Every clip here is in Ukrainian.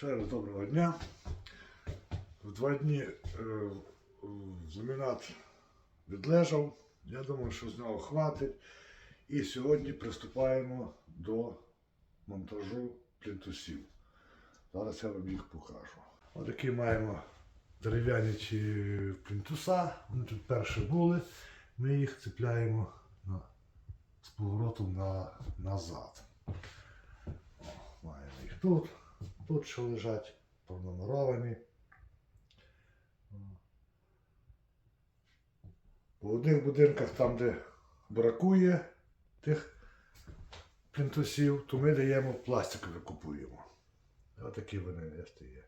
Ще раз доброго дня. В два дні е, ламінат відлежав. Я думаю, що з нього хватить. І сьогодні приступаємо до монтажу плінтусів. Зараз я вам їх покажу. Отакі маємо дерев'яні плінтуса. Вони тут перші були. Ми їх цепляємо на, з поворотом на, назад. О, маємо їх тут. Тут що лежать пронумеровані. У одних будинках, там, де бракує тих плінтусів, то ми даємо пластикові купуємо. Отакі вони є.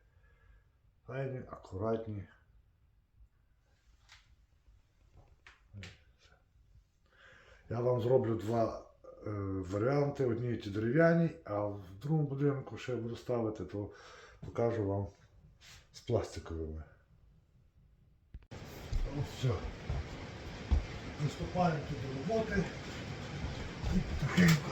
Файні, акуратні. Я вам зроблю два варіанти. Одні ті дерев'яні, а в другому будинку ще буду ставити, то покажу вам з пластиковими. Ось все. Приступаємо до роботи і потихеньку.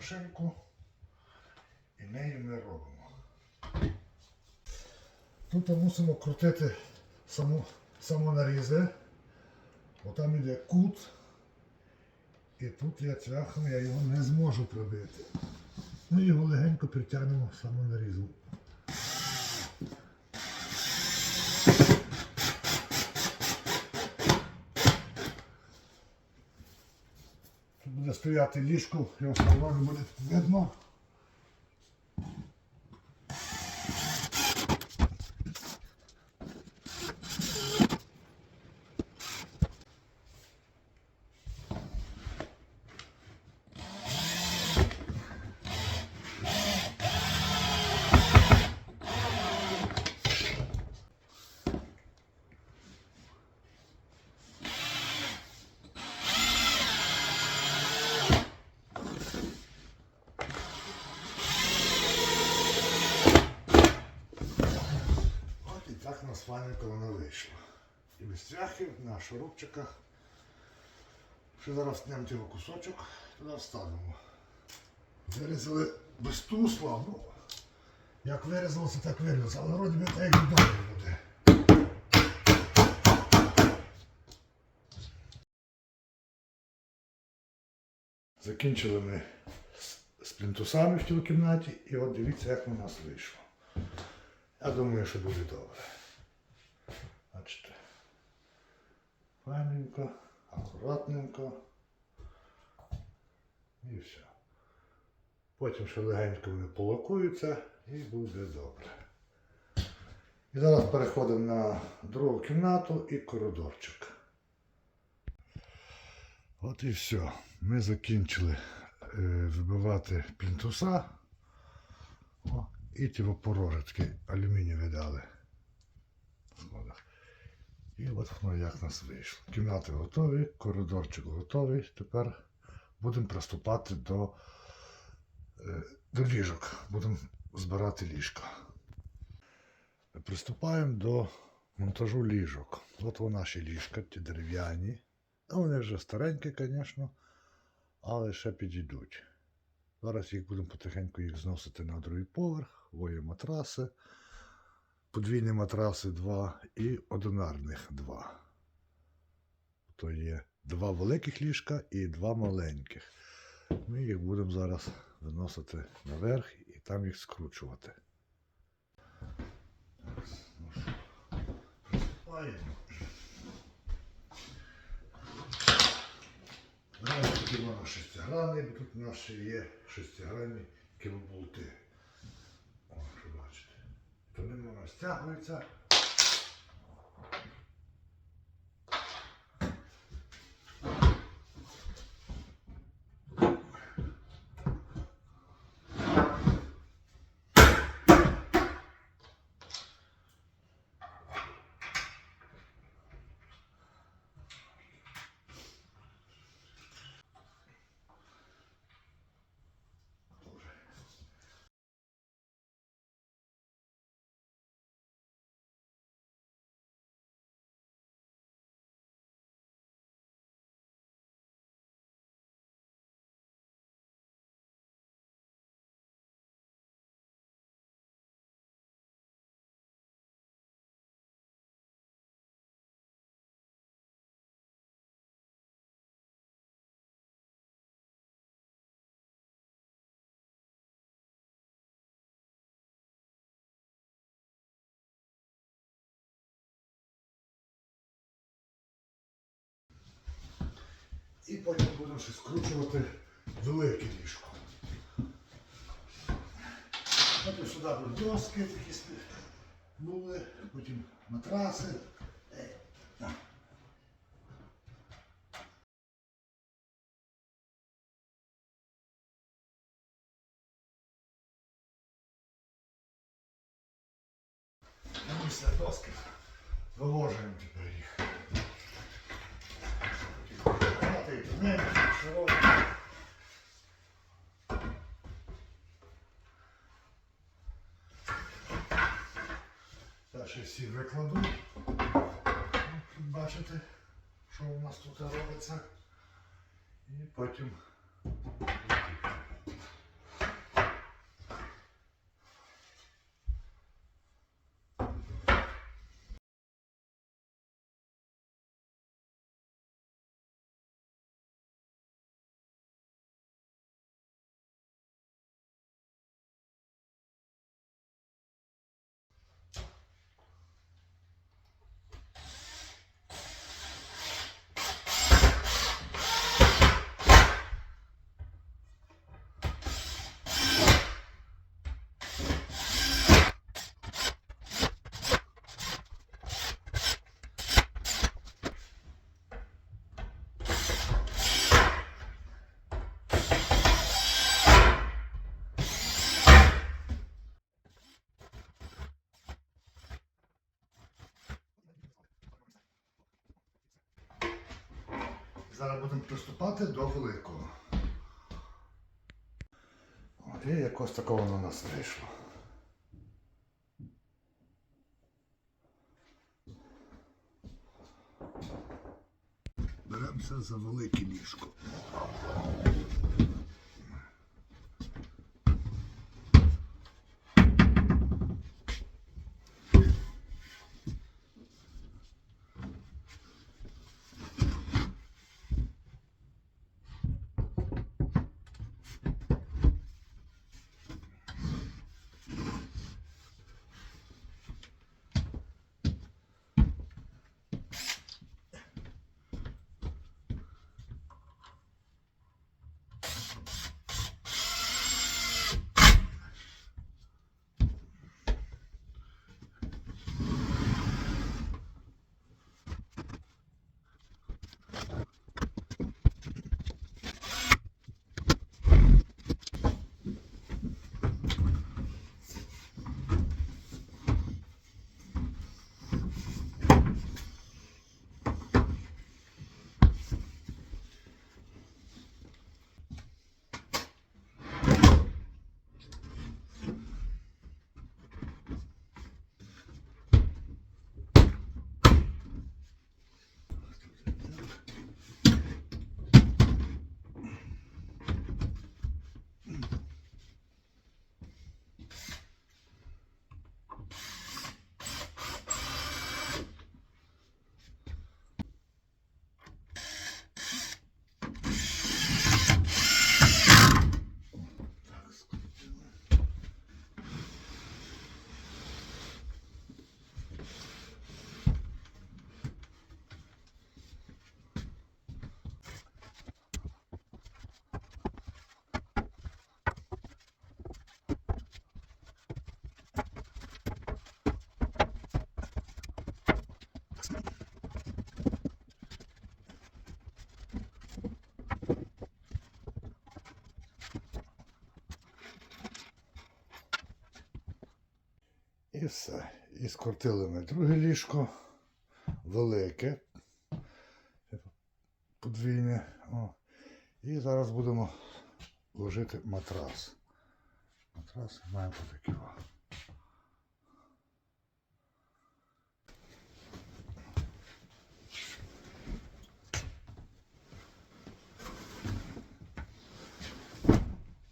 Мультимашинку і нею ми робимо. Тут мусимо крутити саму, самонарізи. Бо там іде кут. І тут я цвяхом, я його не зможу пробити. Ми його легенько притягнемо самонарізом. Стояти ліжку, його буде видно. От і так на свальнику воно вийшло. І без цвяхів на шурупчиках. Ще зараз снемо цього кусочок, туди вставимо. Вирізали без тусла, ну, як вирізалося, так вирізалося, але вроді би так як добре буде. Закінчили ми з- плінтусами в цій кімнаті і от дивіться, як у нас вийшло. Я думаю, що буде добре. Бачите. Файненько, акуратненько. І все. Потім ще легенько вони полакуються і буде добре. І зараз переходимо на другу кімнату і коридорчик. От і все. Ми закінчили е, вибивати плінтуса. О, І ті порожечки алюмінієві дали. І от воно як нас вийшло. Кімнати готові, коридорчик готовий. Тепер будемо приступати до, е, до ліжок. Будемо збирати ліжка. Приступаємо до монтажу ліжок. От вони наші ліжка, ті дерев'яні. Вони вже старенькі, звісно, але ще підійдуть. Зараз їх будемо потихеньку їх зносити на другий поверх, двоє матраси, подвійні матраси два і одинарних два. То є два великих ліжка і два маленьких. Ми їх будемо зараз виносити наверх і там їх скручувати. Так, ну приступаємо. Беремо такі воно шестигранні, бо тут ще є шестигранні кілоболти. О, що бачите. То ним воно стягується. І потім будемо ще скручувати велике ліжко. Потім сюди будуть доски такі спи- потім матраси. Е. Ну, Після доски виложуємо тепер Мати тоненькі, всі викладу. Бачите, що у нас тут робиться. І потім. Зараз будемо приступати до великого. От, і якось такого воно у нас вийшло. Беремося за велике ліжко. І все. І скрутили ми друге ліжко. Велике. Подвійне. О. І зараз будемо ложити матрас. Матрас маємо бути такий. о.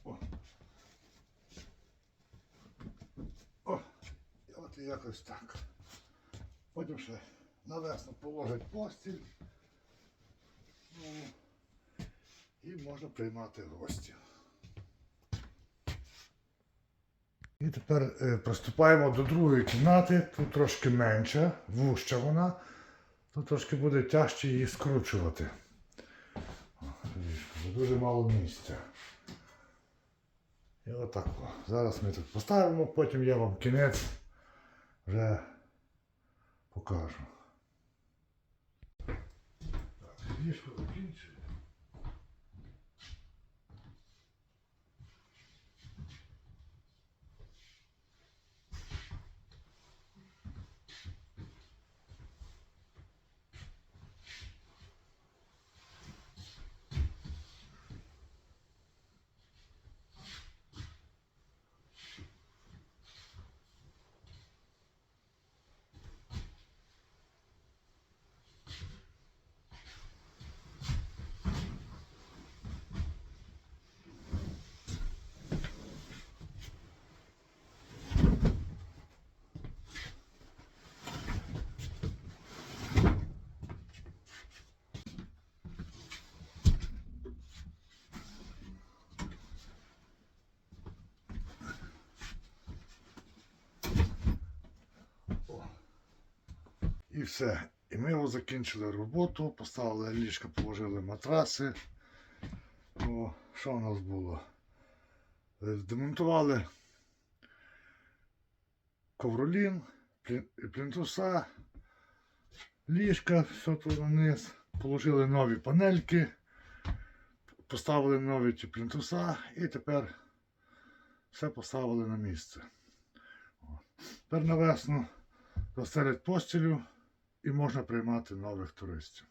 О. О, і от якось так. Потім ще навесно положить постіль. Ну, і можна приймати гостів. І тепер е, приступаємо до другої кімнати. Тут трошки менша, вужча вона. Тут трошки буде тяжче її скручувати. Дуже мало місця. І отак. Зараз ми тут поставимо, потім я вам кінець вже покажу. Так, ліжко закінчує. І все. І ми його закінчили роботу, поставили ліжко, положили матраси. О, що у нас було? Е, Демонтували ковролін, плін- плінтуса, ліжка, все тут вниз. Положили нові панельки, поставили нові ті плінтуса і тепер все поставили на місце. О. Тепер на весну розстелять постілю і можна приймати нових туристів.